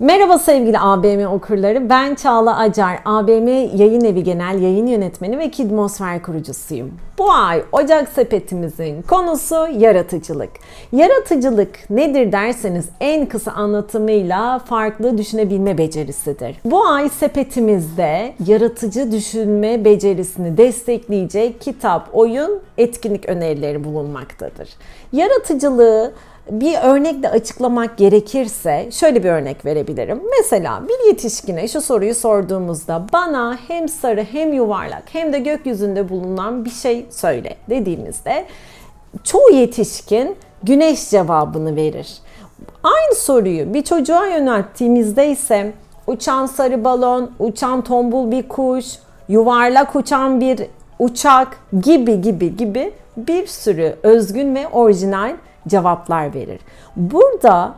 Merhaba sevgili ABM okurları. Ben Çağla Acar, ABM Yayın Evi Genel Yayın Yönetmeni ve Kidmosfer kurucusuyum. Bu ay Ocak sepetimizin konusu yaratıcılık. Yaratıcılık nedir derseniz en kısa anlatımıyla farklı düşünebilme becerisidir. Bu ay sepetimizde yaratıcı düşünme becerisini destekleyecek kitap, oyun, etkinlik önerileri bulunmaktadır. Yaratıcılığı bir örnekle açıklamak gerekirse şöyle bir örnek verebilirim. Mesela bir yetişkine şu soruyu sorduğumuzda bana hem sarı hem yuvarlak hem de gökyüzünde bulunan bir şey söyle dediğimizde çoğu yetişkin güneş cevabını verir. Aynı soruyu bir çocuğa yönelttiğimizde ise uçan sarı balon, uçan tombul bir kuş, yuvarlak uçan bir uçak gibi gibi gibi bir sürü özgün ve orijinal cevaplar verir. Burada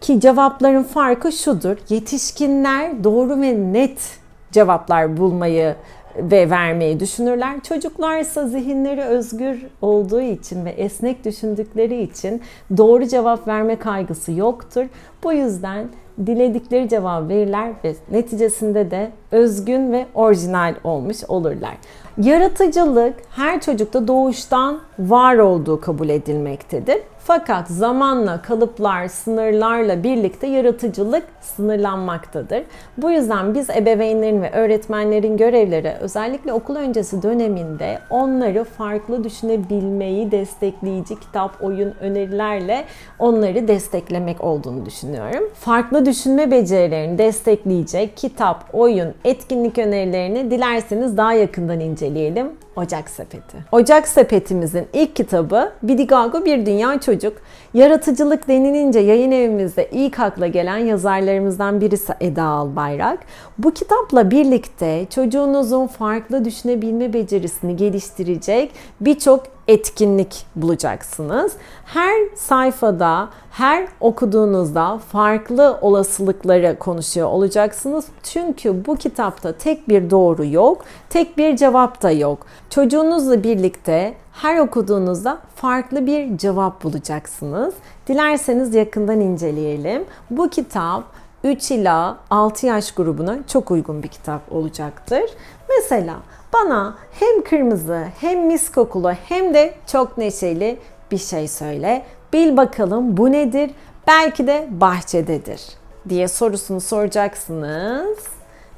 ki cevapların farkı şudur. Yetişkinler doğru ve net cevaplar bulmayı ve vermeyi düşünürler. Çocuklarsa zihinleri özgür olduğu için ve esnek düşündükleri için doğru cevap verme kaygısı yoktur. Bu yüzden diledikleri cevap verirler ve neticesinde de özgün ve orijinal olmuş olurlar. Yaratıcılık her çocukta doğuştan var olduğu kabul edilmektedir. Fakat zamanla kalıplar, sınırlarla birlikte yaratıcılık sınırlanmaktadır. Bu yüzden biz ebeveynlerin ve öğretmenlerin görevleri özellikle okul öncesi döneminde onları farklı düşünebilmeyi destekleyici kitap, oyun, önerilerle onları desteklemek olduğunu düşünüyorum. Farklı düşünme becerilerini destekleyecek kitap, oyun, etkinlik önerilerini dilerseniz daha yakından inceleyelim. Ocak Sepeti. Ocak Sepetimizin ilk kitabı Bidigago Bir Dünya Çocuk. Yaratıcılık denilince yayın evimizde ilk akla gelen yazarlarımızdan birisi Eda Albayrak. Bu kitapla birlikte çocuğunuzun farklı düşünebilme becerisini geliştirecek birçok etkinlik bulacaksınız. Her sayfada, her okuduğunuzda farklı olasılıkları konuşuyor olacaksınız. Çünkü bu kitapta tek bir doğru yok, tek bir cevap da yok. Çocuğunuzla birlikte her okuduğunuzda farklı bir cevap bulacaksınız. Dilerseniz yakından inceleyelim. Bu kitap 3 ila 6 yaş grubuna çok uygun bir kitap olacaktır. Mesela bana hem kırmızı hem mis kokulu hem de çok neşeli bir şey söyle. Bil bakalım bu nedir? Belki de bahçededir diye sorusunu soracaksınız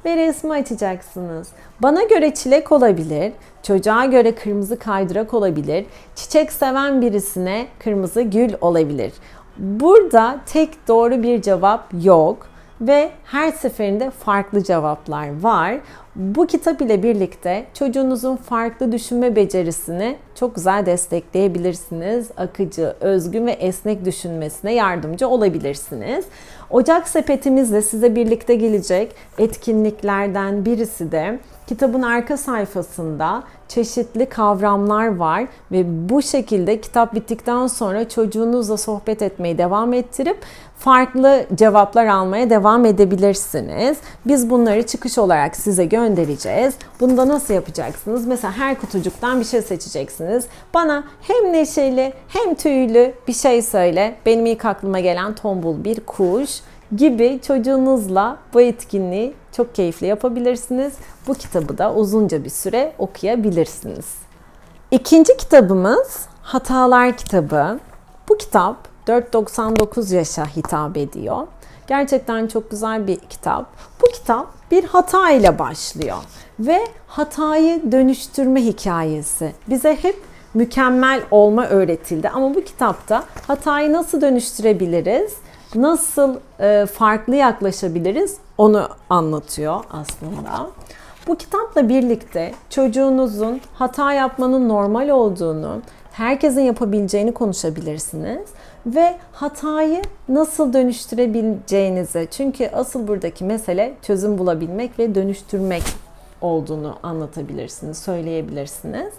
ve resmi açacaksınız. Bana göre çilek olabilir, çocuğa göre kırmızı kaydırak olabilir, çiçek seven birisine kırmızı gül olabilir. Burada tek doğru bir cevap yok ve her seferinde farklı cevaplar var. Bu kitap ile birlikte çocuğunuzun farklı düşünme becerisini çok güzel destekleyebilirsiniz. Akıcı, özgün ve esnek düşünmesine yardımcı olabilirsiniz. Ocak sepetimizle size birlikte gelecek etkinliklerden birisi de kitabın arka sayfasında çeşitli kavramlar var ve bu şekilde kitap bittikten sonra çocuğunuzla sohbet etmeyi devam ettirip farklı cevaplar almaya devam edebilirsiniz. Biz bunları çıkış olarak size göndereceğiz. Bunu da nasıl yapacaksınız? Mesela her kutucuktan bir şey seçeceksiniz. Bana hem neşeli hem tüylü bir şey söyle. Benim ilk aklıma gelen tombul bir kuş gibi çocuğunuzla bu etkinliği çok keyifli yapabilirsiniz. Bu kitabı da uzunca bir süre okuyabilirsiniz. İkinci kitabımız Hatalar kitabı. Bu kitap 4-99 yaşa hitap ediyor. Gerçekten çok güzel bir kitap. Bu kitap bir hata ile başlıyor ve hatayı dönüştürme hikayesi. Bize hep mükemmel olma öğretildi ama bu kitapta hatayı nasıl dönüştürebiliriz? Nasıl e, farklı yaklaşabiliriz? Onu anlatıyor aslında. Bu kitapla birlikte çocuğunuzun hata yapmanın normal olduğunu, herkesin yapabileceğini konuşabilirsiniz ve hatayı nasıl dönüştürebileceğinizi çünkü asıl buradaki mesele çözüm bulabilmek ve dönüştürmek olduğunu anlatabilirsiniz, söyleyebilirsiniz.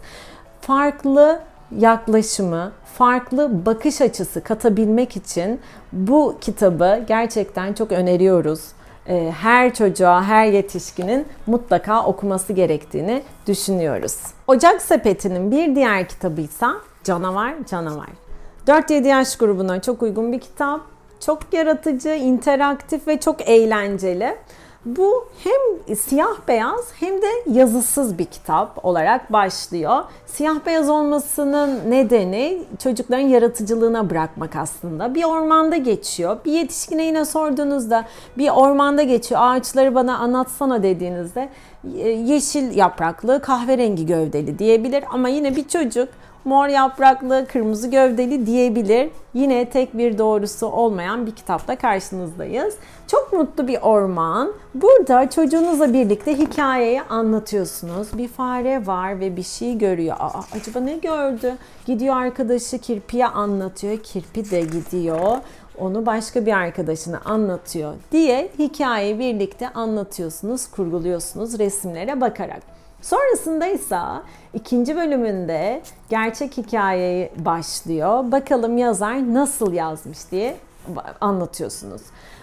Farklı yaklaşımı, farklı bakış açısı katabilmek için bu kitabı gerçekten çok öneriyoruz. Ee, her çocuğa, her yetişkinin mutlaka okuması gerektiğini düşünüyoruz. Ocak Sepeti'nin bir diğer kitabı ise Canavar Canavar. 4-7 yaş grubuna çok uygun bir kitap. Çok yaratıcı, interaktif ve çok eğlenceli. Bu hem siyah beyaz hem de yazısız bir kitap olarak başlıyor. Siyah beyaz olmasının nedeni çocukların yaratıcılığına bırakmak aslında. Bir ormanda geçiyor. Bir yetişkine yine sorduğunuzda bir ormanda geçiyor. Ağaçları bana anlatsana dediğinizde yeşil yapraklı, kahverengi gövdeli diyebilir ama yine bir çocuk mor yapraklı, kırmızı gövdeli diyebilir. Yine tek bir doğrusu olmayan bir kitapla karşınızdayız. Çok mutlu bir orman. Burada çocuğunuzla birlikte hikayeyi anlatıyorsunuz. Bir fare var ve bir şey görüyor. Aa, acaba ne gördü? Gidiyor arkadaşı kirpiye anlatıyor. Kirpi de gidiyor onu başka bir arkadaşına anlatıyor diye hikayeyi birlikte anlatıyorsunuz, kurguluyorsunuz resimlere bakarak. Sonrasında ise ikinci bölümünde gerçek hikayeyi başlıyor. Bakalım yazar nasıl yazmış diye anlatıyorsunuz.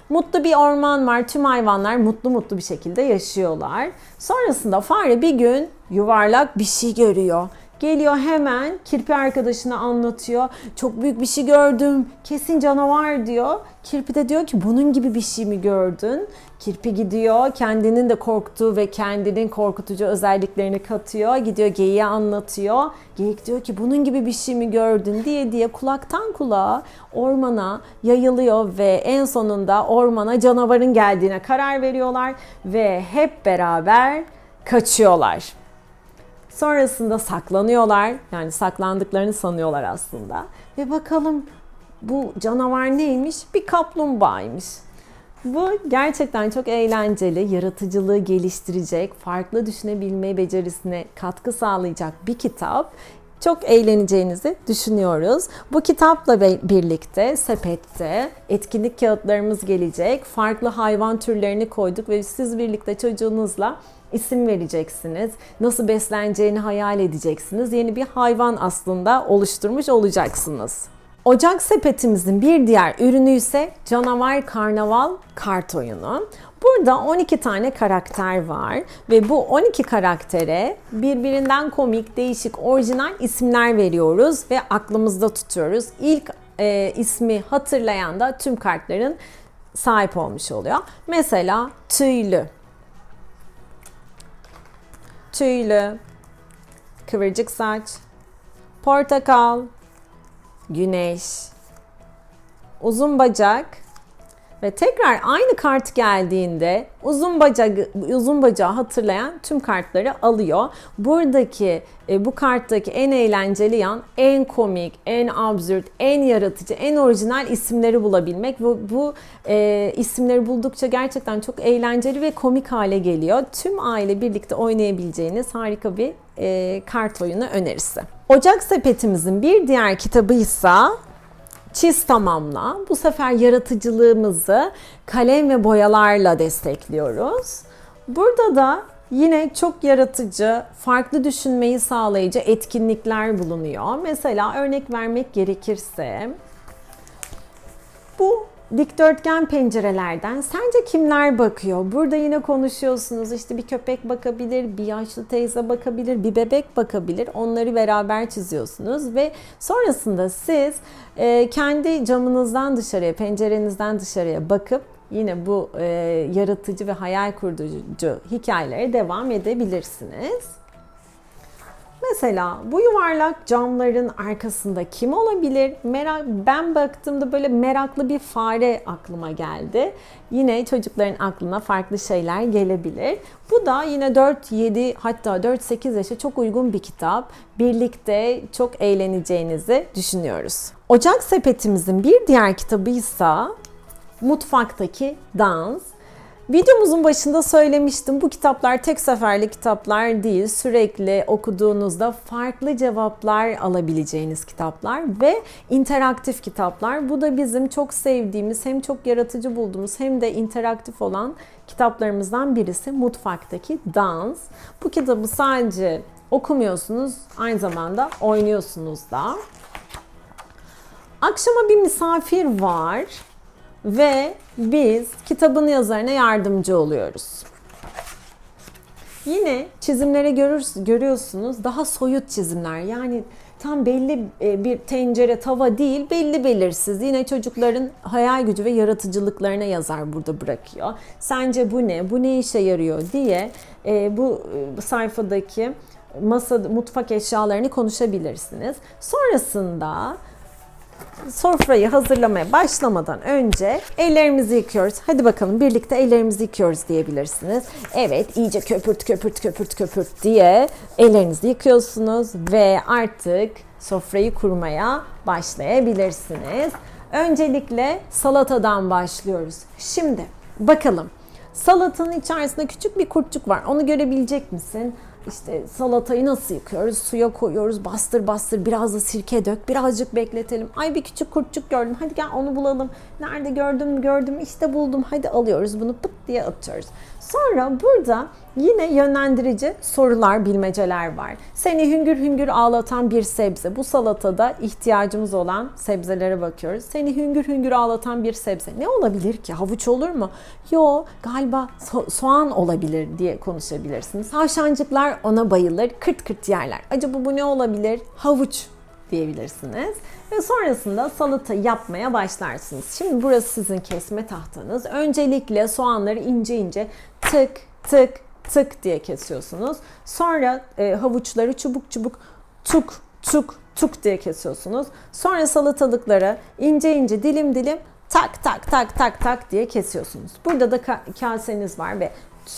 Mutlu bir orman var. Tüm hayvanlar mutlu mutlu bir şekilde yaşıyorlar. Sonrasında fare bir gün yuvarlak bir şey görüyor. Geliyor hemen kirpi arkadaşına anlatıyor. Çok büyük bir şey gördüm. Kesin canavar diyor. Kirpi de diyor ki bunun gibi bir şey mi gördün? Kirpi gidiyor kendinin de korktuğu ve kendinin korkutucu özelliklerini katıyor. Gidiyor geyiğe anlatıyor. Geyik diyor ki bunun gibi bir şey mi gördün diye diye kulaktan kulağa ormana yayılıyor ve en sonunda ormana canavarın geldiğine karar veriyorlar ve hep beraber kaçıyorlar. Sonrasında saklanıyorlar. Yani saklandıklarını sanıyorlar aslında. Ve bakalım bu canavar neymiş? Bir kaplumbağaymış. Bu gerçekten çok eğlenceli, yaratıcılığı geliştirecek, farklı düşünebilme becerisine katkı sağlayacak bir kitap. Çok eğleneceğinizi düşünüyoruz. Bu kitapla birlikte sepette etkinlik kağıtlarımız gelecek. Farklı hayvan türlerini koyduk ve siz birlikte çocuğunuzla isim vereceksiniz. Nasıl besleneceğini hayal edeceksiniz. Yeni bir hayvan aslında oluşturmuş olacaksınız. Ocak sepetimizin bir diğer ürünü ise Canavar Karnaval kart oyunu. Burada 12 tane karakter var ve bu 12 karaktere birbirinden komik, değişik, orijinal isimler veriyoruz ve aklımızda tutuyoruz. İlk e, ismi hatırlayan da tüm kartların sahip olmuş oluyor. Mesela tüylü, tüylü, kıvırcık saç, portakal, güneş, uzun bacak ve tekrar aynı kart geldiğinde uzun bacak uzun bacağı hatırlayan tüm kartları alıyor. Buradaki e, bu karttaki en eğlenceli yan en komik, en absürt, en yaratıcı, en orijinal isimleri bulabilmek. Bu, bu e, isimleri buldukça gerçekten çok eğlenceli ve komik hale geliyor. Tüm aile birlikte oynayabileceğiniz harika bir e, kart oyunu önerisi. Ocak sepetimizin bir diğer kitabı ise Çiz tamamla. Bu sefer yaratıcılığımızı kalem ve boyalarla destekliyoruz. Burada da yine çok yaratıcı, farklı düşünmeyi sağlayıcı etkinlikler bulunuyor. Mesela örnek vermek gerekirse bu dikdörtgen pencerelerden sence kimler bakıyor? Burada yine konuşuyorsunuz. İşte bir köpek bakabilir, bir yaşlı teyze bakabilir, bir bebek bakabilir. Onları beraber çiziyorsunuz ve sonrasında siz e, kendi camınızdan dışarıya, pencerenizden dışarıya bakıp yine bu e, yaratıcı ve hayal kurucu hikayelere devam edebilirsiniz. Mesela bu yuvarlak camların arkasında kim olabilir? Merak, ben baktığımda böyle meraklı bir fare aklıma geldi. Yine çocukların aklına farklı şeyler gelebilir. Bu da yine 4-7 hatta 4-8 yaşa çok uygun bir kitap. Birlikte çok eğleneceğinizi düşünüyoruz. Ocak sepetimizin bir diğer kitabı ise Mutfaktaki Dans. Videomuzun başında söylemiştim bu kitaplar tek seferli kitaplar değil. Sürekli okuduğunuzda farklı cevaplar alabileceğiniz kitaplar ve interaktif kitaplar. Bu da bizim çok sevdiğimiz hem çok yaratıcı bulduğumuz hem de interaktif olan kitaplarımızdan birisi Mutfaktaki Dans. Bu kitabı sadece okumuyorsunuz aynı zamanda oynuyorsunuz da. Akşama bir misafir var ve biz kitabın yazarına yardımcı oluyoruz. Yine çizimlere görür, görüyorsunuz daha soyut çizimler yani tam belli e, bir tencere, tava değil, belli belirsiz. Yine çocukların hayal gücü ve yaratıcılıklarına yazar burada bırakıyor. Sence bu ne? Bu ne işe yarıyor diye e, bu e, sayfadaki masa mutfak eşyalarını konuşabilirsiniz. Sonrasında sofrayı hazırlamaya başlamadan önce ellerimizi yıkıyoruz. Hadi bakalım birlikte ellerimizi yıkıyoruz diyebilirsiniz. Evet iyice köpürt köpürt köpürt köpürt diye ellerinizi yıkıyorsunuz ve artık sofrayı kurmaya başlayabilirsiniz. Öncelikle salatadan başlıyoruz. Şimdi bakalım salatanın içerisinde küçük bir kurtçuk var. Onu görebilecek misin? İşte salatayı nasıl yıkıyoruz? Suya koyuyoruz, bastır bastır, biraz da sirke dök, birazcık bekletelim. Ay bir küçük kurtçuk gördüm, hadi gel onu bulalım. Nerede gördüm, gördüm, işte buldum, hadi alıyoruz bunu pıt diye atıyoruz. Sonra burada yine yönlendirici sorular, bilmeceler var. Seni hüngür hüngür ağlatan bir sebze. Bu salatada ihtiyacımız olan sebzelere bakıyoruz. Seni hüngür hüngür ağlatan bir sebze. Ne olabilir ki? Havuç olur mu? Yo, galiba so- soğan olabilir diye konuşabilirsiniz. Tavşancıklar ona bayılır, kırt kırt yerler. Acaba bu ne olabilir? Havuç diyebilirsiniz. Ve sonrasında salata yapmaya başlarsınız. Şimdi burası sizin kesme tahtanız. Öncelikle soğanları ince ince tık tık tık diye kesiyorsunuz. Sonra e, havuçları çubuk çubuk tuk tuk tuk diye kesiyorsunuz. Sonra salatalıkları ince ince dilim dilim tak tak tak tak tak diye kesiyorsunuz. Burada da ka- kaseniz var ve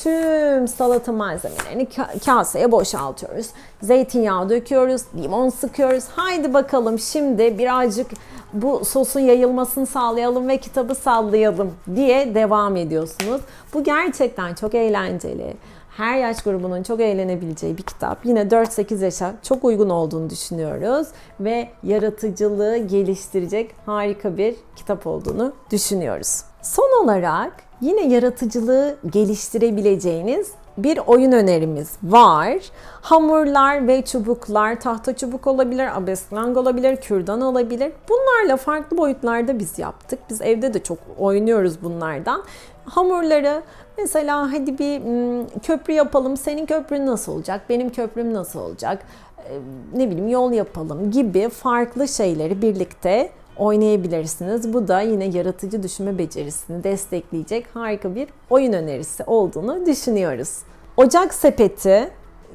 tüm salata malzemelerini ka- kaseye boşaltıyoruz. Zeytinyağı döküyoruz, limon sıkıyoruz. Haydi bakalım şimdi birazcık bu sosun yayılmasını sağlayalım ve kitabı sallayalım diye devam ediyorsunuz. Bu gerçekten çok eğlenceli. Her yaş grubunun çok eğlenebileceği bir kitap. Yine 4-8 yaşa çok uygun olduğunu düşünüyoruz ve yaratıcılığı geliştirecek harika bir kitap olduğunu düşünüyoruz. Son olarak yine yaratıcılığı geliştirebileceğiniz bir oyun önerimiz var. Hamurlar ve çubuklar, tahta çubuk olabilir, abeslang olabilir, kürdan olabilir. Bunlarla farklı boyutlarda biz yaptık. Biz evde de çok oynuyoruz bunlardan. Hamurları mesela hadi bir mm, köprü yapalım. Senin köprün nasıl olacak? Benim köprüm nasıl olacak? Ee, Ne bileyim yol yapalım gibi farklı şeyleri birlikte oynayabilirsiniz. Bu da yine yaratıcı düşünme becerisini destekleyecek harika bir oyun önerisi olduğunu düşünüyoruz. Ocak sepeti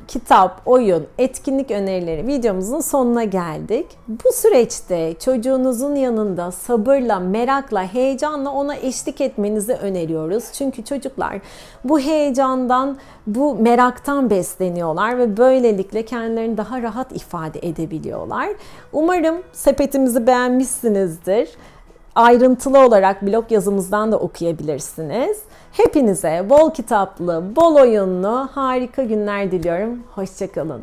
kitap, oyun, etkinlik önerileri videomuzun sonuna geldik. Bu süreçte çocuğunuzun yanında sabırla, merakla, heyecanla ona eşlik etmenizi öneriyoruz. Çünkü çocuklar bu heyecandan, bu meraktan besleniyorlar ve böylelikle kendilerini daha rahat ifade edebiliyorlar. Umarım sepetimizi beğenmişsinizdir ayrıntılı olarak blog yazımızdan da okuyabilirsiniz. Hepinize bol kitaplı, bol oyunlu, harika günler diliyorum. Hoşçakalın.